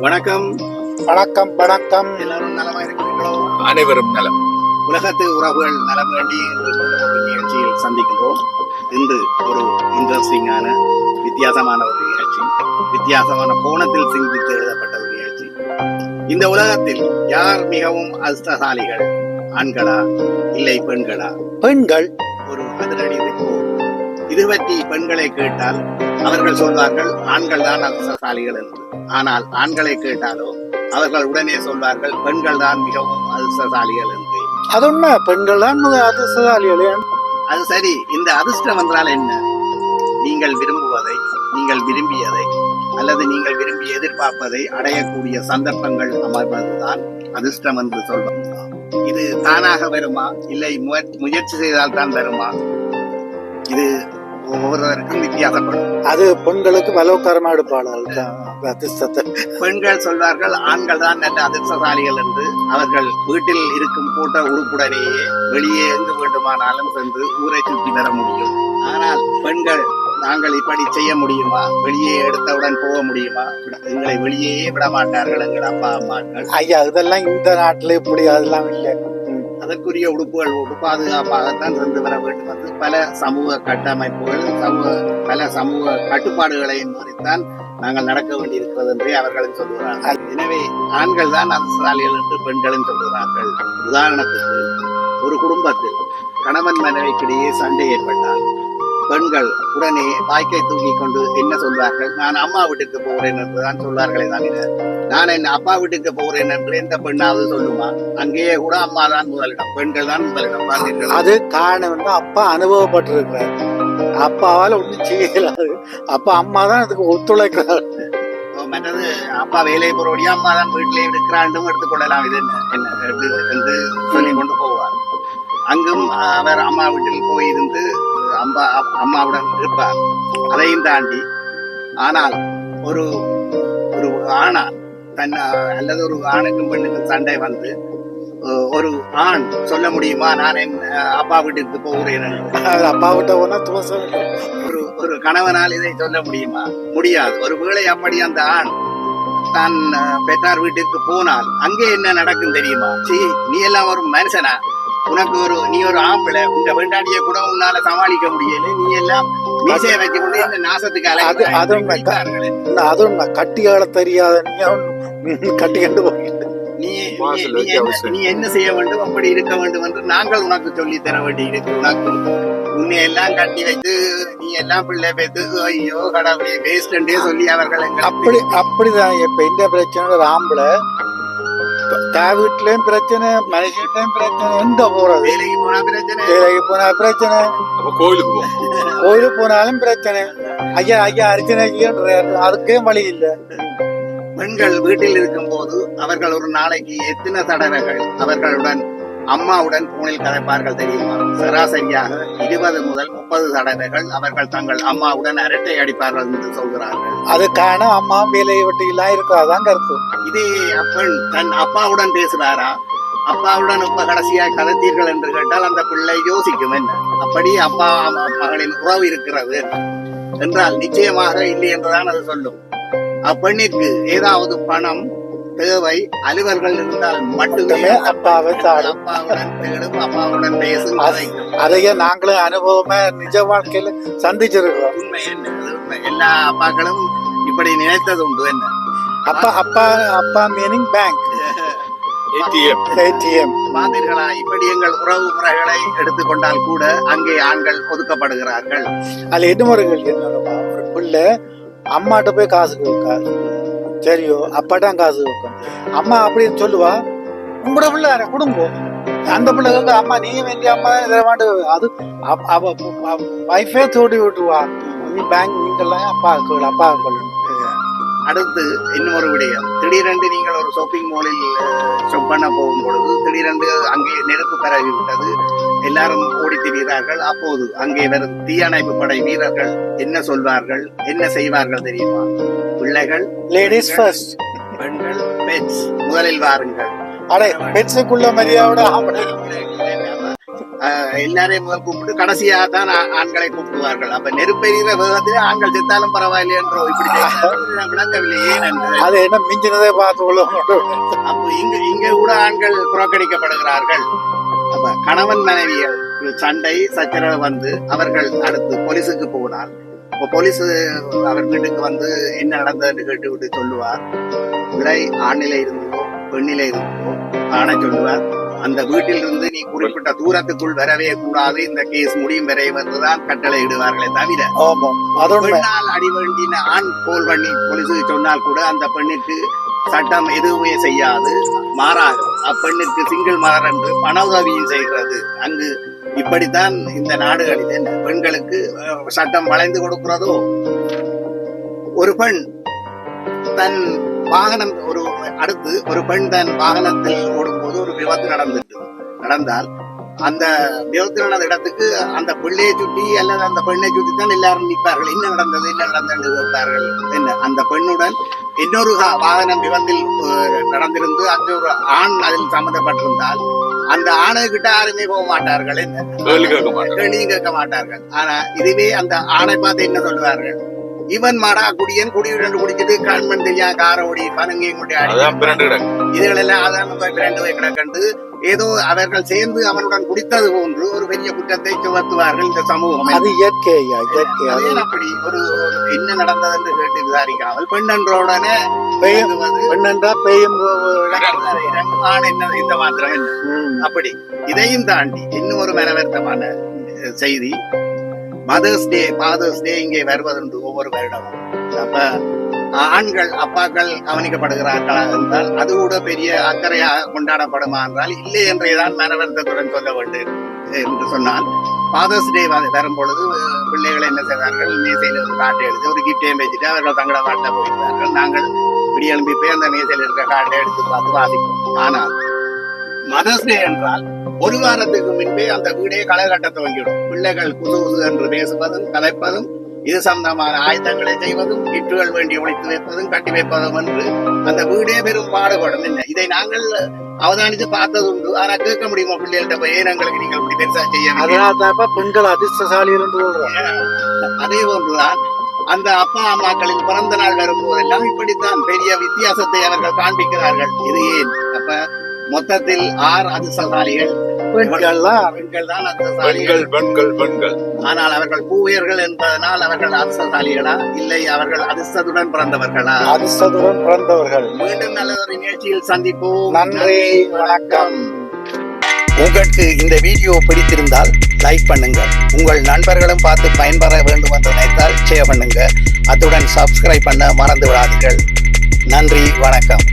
வணக்கம். வணக்கம் வணக்கம். எல்லாரும் நலமா இருக்கிறீர்களோ? அனைவரும் நலம். உலகத்து உறவுகள் நலம் வேண்டி நிகழ்ச்சியில் சந்திக்கின்றோம். இன்று ஒரு இன்ட்ரெஸ்டிங்கான வித்தியாசமான ஒரு நிகழ்ச்சி. வித்தியாசமான கோணத்தில் சிந்தித்து எழுதப்பட்ட ஒரு நிகழ்ச்சி. இந்த உலகத்தில் யார் மிகவும் அதிர்ஷ்டசாலிகள்? ஆண்களா? இல்லை பெண்களா? பெண்கள். ஒரு அதிரடி இது பற்றி பெண்களை கேட்டால் அவர்கள் சொல்வார்கள் ஆண்கள் தான் அதிர்ஷ்டசாலிகள் என்று. ஆனால் ஆண்களை கேட்டாலோ அவர்கள் உடனே சொல்வார்கள் பெண்கள் தான் மிகவும் அதிர்ஷ்டசாலிகள் என்று. அது உண்மை. பெண்கள் தான் அதிர்ஷ்டசாலிகள் அது சரி. இந்த அதிர்ஷ்டம் என்றால் என்ன? நீங்கள் விரும்புவதை நீங்கள் விரும்பியதை அல்லது நீங்கள் விரும்பி எதிர்பார்ப்பதை அடையக்கூடிய சந்தர்ப்பங்கள் அமைவதுதான் அதிர்ஷ்டம் என்று சொல்வோம் இது தானாக வருமா? இல்லை முய- முயற்சி செய்தால் தான் வருமா? இது ஒவ்வொருவருக்கும் வித்தியாசப்படும். அது பெண்களுக்கு பலவக்காரமா எடுப்பாளர்கள் அதிர்ஷ்டத்தை பெண்கள் சொல்வார்கள் ஆண்கள் தான் நல்ல அதிர்ஷ்டசாலிகள் என்று. அவர்கள் வீட்டில் இருக்கும் கூட்ட உறுப்புடனேயே வெளியே எங்கு வேண்டுமானாலும் சென்று ஊரை சுற்றி வர முடியும். ஆனால் பெண்கள் நாங்கள் இப்படி செய்ய முடியுமா? வெளியே எடுத்தவுடன் போக முடியுமா? எங்களை வெளியே விட மாட்டார்கள் எங்கள் அப்பா அம்மாக்கள். ஐயா இதெல்லாம் இந்த நாட்டுல இப்படி அதெல்லாம் இல்லை. அதற்குரிய உடுப்புகள் பாதுகாப்பாகத்தான் சென்று வர வேண்டும் என்று பல சமூக கட்டமைப்புகள் சமூக பல சமூக கட்டுப்பாடுகளையும் மாறித்தான் நாங்கள் நடக்க வேண்டியிருக்கிறது என்றே அவர்களும் சொல்கிறார்கள். எனவே ஆண்கள் தான் அரசாலிகள் என்று பெண்களும் சொல்கிறார்கள். உதாரணத்துக்கு ஒரு குடும்பத்தில் கணவன் மனைவிக்கிடையே சண்டை ஏற்பட்டால் பெண்கள் உடனே வாய்க்கை தூக்கி கொண்டு என்ன சொல்வார்கள்? நான் அம்மா வீட்டுக்கு போகிறேன் என்றுதான் சொல்வார்களே தவிர நான் என் அப்பா வீட்டுக்கு போகிறேன் என்று எந்த பெண்ணாவது சொல்லுமா? அங்கேயே கூட அம்மா தான் முதலிடம் பெண்கள் தான் முதலிடம் பார்த்தீர்கள் அது காரணம் வந்து அப்பா அனுபவப்பட்டிருக்கிறார். அப்பாவால ஒண்ணும் செய்யலாது. அப்பா அம்மா தான் அதுக்கு ஒத்துழைக்கிறார். மற்றது அப்பா வேலையை போறோடியா அம்மா தான் வீட்டிலே இருக்கிறாண்டும் எடுத்துக்கொள்ளலாம் இது என்ன? என்ன? என்று சொல்லிக் கொண்டு போவார். அங்கும் அவர் அம்மா வீட்டில் போயிருந்து அம்மா அம்மாவுடன் இருப்பார் அதையும் தாண்டி ஆனால் ஒரு ஒரு ஆணா தன் அல்லது ஒரு ஆணுக்கும் பெண்ணுக்கும் சண்டை வந்து ஒரு ஆண் சொல்ல முடியுமா? நான் என் அப்பா வீட்டுக்கு போகிறேன் அப்பா விட்ட போனா. ஒரு ஒரு கணவனால் இதை சொல்ல முடியுமா? முடியாது. ஒருவேளை அப்படி அந்த ஆண் தான் பெற்றார் வீட்டிற்கு போனால் அங்கே என்ன நடக்கும் தெரியுமா? சீ நீ எல்லாம் ஒரு மனுஷனா? உனக்கு ஒரு நீ ஒரு ஆம்பளை உங்க பெண்டாட்டிய கூட உன்னால சமாளிக்க முடியல நீ எல்லாம் மீசையை வச்சு கொண்டு இந்த நாசத்துக்கு அது- அலைகிறாய் அது என்று உண்மை. கேட்பார்களே. இந்த அது உண்மை கட்டி ஆள தெரியாத நீ அவன் கட்டி கண்டு போகிட்டு நீ வைக்க என்ன- அவசியம். நீ என்ன செய்ய வேண்டும் அப்படி இருக்க வேண்டும் என்று நாங்கள் உனக்கு சொல்லி தர வேண்டி இருக்கு உனக்கு உன்னை எல்லாம் கட்டி வைத்து நீ எல்லாம் பிள்ளை பேத்து ஐயோ கடவுளே வேஸ்டே சொல்லி அவர்கள் அப்படி அப்படிதான் இப்ப இந்த பிரச்சனை ஒரு ஆம்பளை தா வீட்லயும் பிரச்சனை மனுஷன்டையும் பிரச்சனை எங்க போறது? வேலைக்கு போனா பிரச்சனை. வேலைக்கு போனா பிரச்சனை. அப்ப கோயிலுக்கு கோயிலுக்கு போனாலும் பிரச்சனை. ஐயா ஐயா அர்ச்சனை ஐயான்றாரு அதுக்கே வழி இல்ல. பெண்கள் வீட்டில் இருக்கும் போது அவர்கள் ஒரு நாளைக்கு எத்தனை தடவைகள் அவர்களுடன் அம்மாவுடன் போனில் கதைப்பார்கள் தெரியுமா? சராசரியாக இருபது முதல் முப்பது தடவைகள் அவர்கள் தங்கள் அம்மாவுடன் அரட்டை அடிப்பார்கள் என்று சொல்கிறார்கள். அது காரணம் அம்மா வேலையை விட்டு எல்லாம் இருக்காதான் கருத்து இதே அப்பெண் தன் அப்பாவுடன் பேசுறாரா அப்பாவுடன் இப்ப கடைசியா கதைத்தீர்கள் என்று கேட்டால் அந்த பிள்ளை யோசிக்கும் என்ன? அப்படி அப்பா மகளின் உறவு இருக்கிறது என்றால் நிச்சயமாக இல்லை என்றுதான் அது சொல்லும். அப்பெண்ணிற்கு ஏதாவது பணம் தேவை அலுவல்கள் இருந்தால் மட்டுமே அப்பாவை தாடும் அப்பாவுடன் தேடும் அப்பாவுடன் பேசும். அதையே நாங்களும் அனுபவமா நிஜ வாழ்க்கையில சந்திச்சிருக்கிறோம். உண்மை என்ன அது உண்மை. எல்லா அப்பாக்களும் இப்படி நினைத்தது உண்டு. என்ன? அப்பா அப்பா அப்பா மீனிங் பேங்க் ஏடிஎம் ஏடிஎம் பார்த்தீர்களா இப்படி எங்கள் உறவு முறைகளை எடுத்துக்கொண்டால் கூட அங்கே ஆண்கள் ஒதுக்கப்படுகிறார்கள். அதுல என்ன ஒரு கேள்வி ஒரு பிள்ளை அம்மாட்ட போய் காசு கேட்காது சரியோ அப்பாட்டான் காசு வைக்கும். அம்மா அப்படின்னு சொல்லுவா உங்களோட பிள்ளை குடும்பம். அந்த பிள்ளை அம்மா நீ வேண்டிய அம்மா இதை மாட்டு அது அவ- அவ வைஃபே தோடி விட்டுருவா. நீ பேங்க் நீங்கள்லாம் அப்பா அப்பா கேளு அடுத்து இன்னொரு விடயம். திடீரென்று நீங்கள் ஒரு ஷாப்பிங் மாலில் ஷாப் பண்ண போகும் பொழுது திடீரென்று அங்கே நெருப்பு பரவி விட்டது. எல்லாரும் ஓடி திரிகிறார்கள். அப்போது அங்கே வரும் தீயணைப்பு படை வீரர்கள் என்ன சொல்வார்கள்? என்ன செய்வார்கள் தெரியுமா? பிள்ளைகள் லேடிஸ் ஃபர்ஸ்ட் பெண்கள் பெட்ஸ் முதலில் வாருங்கள். அடே பெட்ஸுக்குள்ள மரியாதை எல்லாரையும் முதல் கூப்பிட்டு கடைசியாக தான் ஆண்களை கூப்பிடுவார்கள். அப்ப நெருப்பெறிகிற வேகத்தில் ஆண்கள் செத்தாலும் பரவாயில்லை என்றோ இப்படி செய்தார்கள். விளங்கவில்லை ஏன் என்று. அது என்ன மிஞ்சினதே பார்த்து கொள்ளும் அப்போ இங்க இங்க கூட ஆண்கள் புறக்கணிக்கப்படுகிறார்கள். அப்ப கணவன் மனைவியல் சண்டை சச்சரவு வந்து அவர்கள் அடுத்து போலீஸுக்கு போனால் இப்போ போலீஸ் அவர் வீட்டுக்கு வந்து என்ன நடந்ததுன்னு கேட்டு விட்டு சொல்லுவார். விடை ஆணில இருந்தோ பெண்ணில இருந்தோ ஆணை சொல்லுவார். அந்த வீட்டில் இருந்து நீ குறிப்பிட்ட தூரத்துக்குள் வரவே கூடாது. இந்த கேஸ் முடியும் வரை வந்துதான் கட்டளை இடுவார்களே தவிர பெண்ணால் அடி வேண்டின ஆண் போல் பண்ணி போலீஸுக்கு சொன்னால் கூட அந்த பெண்ணிற்கு சட்டம் எதுவுமே செய்யாது. மாறாக அப்பெண்ணிற்கு சிங்கிள் மதர் என்று பண உதவியும் செய்கிறது. அங்கு இப்படித்தான் இந்த நாடுகளில் பெண்களுக்கு சட்டம் வளைந்து கொடுக்கிறதோ? ஒரு பெண் தன் வாகனம் ஒரு அடுத்து ஒரு பெண் தன் வாகனத்தில் ஓடும்போது ஒரு விபத்து நடந்துட்டு நடந்தால் அந்த விபத்து நடந்த இடத்துக்கு அந்த பிள்ளையை சுற்றி அல்லது அந்த பெண்ணை சுற்றி தான் எல்லாரும் நிற்பார்கள். என்ன நடந்தது? என்ன நடந்தது கேட்பார்கள் என்ன? அந்த பெண்ணுடன் இன்னொரு வாகனம் விபத்தில் நடந்திருந்து அங்கே ஒரு ஆண் அதில் சம்மந்தப்பட்டிருந்தால் அந்த ஆணை கிட்ட யாருமே போக மாட்டார்கள். என்ன? கேள்வி கேட்க மாட்டார்கள். ஆனா இதுவே அந்த ஆணை பார்த்து என்ன சொல்லுவார்கள்? இவன் மாடா குடியன் குடி ரெண்டு குடிச்சிட்டு கண்மண் தெரியா கார ஓடி பனங்கையும் கொண்டு இதுகளெல்லாம் அதான் ரெண்டு வயக்கட கண்டு ஏதோ அவர்கள் சேர்ந்து அவனுடன் குடித்தது போன்று ஒரு பெரிய குற்றத்தை சுமத்துவார்கள் இந்த சமூகம். அது இயற்கை ஐயா இயற்கை அப்படி ஒரு என்ன நடந்தது என்று கேட்டு விசாரிக்காமல் பெண்ணன்றோடனே பெண்ணென்றா பெய்யும் இரண்டு ஆண் என்ன இந்த மாத்திரம். அப்படி இதையும் தாண்டி இன்னும் ஒரு மனவர்த்தமான செய்தி. மதர்ஸ் டே ஃபாதர்ஸ் டே இங்கே வருவதுண்டு ஒவ்வொரு வருடமும். அப்ப ஆண்கள் அப்பாக்கள் கவனிக்கப்படுகிறார்களா என்றால் அது கூட பெரிய அக்கறையாக கொண்டாடப்படுமா என்றால் இல்லை என்றேதான் மனவர்த்தத்துடன் சொல்ல வேண்டும் என்று சொன்னால் ஃபாதர்ஸ் டே வரும் பொழுது பிள்ளைகளை பிள்ளைகள் என்ன செய்வார்கள் மேசையில் ஒரு காட்டை எடுத்து ஒரு கிஃப்டையும் வச்சுட்டு அவர்கள் தங்களோட வாட்டில் போயிருந்தார்கள் நாங்கள் விடியெழும்பி போய் அந்த மேசையில் இருக்கிற காட்டை எடுத்து பார்த்து வாசிப்போம். ஆனால் மதர்ஸ் டே என்றால் ஒரு வாரத்துக்கு முன்பே அந்த வீடே களை கட்ட துவங்கிடும் பிள்ளைகள் குசு குசு என்று பேசுவதும் கதைப்பதும் இது சம்பந்தமான ஆயுதங்களை செய்வதும் கிட்டுகள் வேண்டி ஒழித்து வைப்பதும் கட்டி வைப்பதும் என்று அந்த வீடே பெரும் பாடுபடும். என்ன? இதை நாங்கள் அவதானித்து பார்த்தது உண்டு ஆனா கேட்க முடியுமா பிள்ளைகள்கிட்ட போய்? ஏன் எங்களுக்கு நீங்கள் இப்படி பெருசா செய்ய அதனால தான் பெண்கள் அதிர்ஷ்டசாலிகள் என்று அதே போன்றுதான் அந்த அப்பா அம்மாக்களின் பிறந்த நாள் வரும்போதெல்லாம் இப்படித்தான் பெரிய வித்தியாசத்தை அவர்கள் காண்பிக்கிறார்கள். இது ஏன்? அப்ப மொத்தத்தில் ஆறு அதிர்ஷ்டசாலிகள். பெண்கள்லாம் பெண்கள் தான் அதிர்ஷ்டசாலிகள். பெண்கள் பெண்கள் பெண்கள். ஆனால் அவர்கள் பூவியர்கள் என்பதனால் அவர்கள் அதிர்ஷ்டசாலிகளா? இல்லை அவர்கள் அதிர்ஷ்டத்துடன் பிறந்தவர்களா? அதிர்ஷ்டத்துடன் பிறந்தவர்கள். மீண்டும் நல்ல ஒரு நிகழ்ச்சியில் சந்திப்போம். நன்றி வணக்கம். உங்களுக்கு இந்த வீடியோ பிடித்திருந்தால் லைக் பண்ணுங்க உங்கள் நண்பர்களும் பார்த்து பயன்பெற வேண்டும் என்று நினைத்தால் ஷேர் பண்ணுங்க. அத்துடன் சப்ஸ்கிரைப் பண்ண மறந்து விடாதீர்கள். நன்றி வணக்கம்.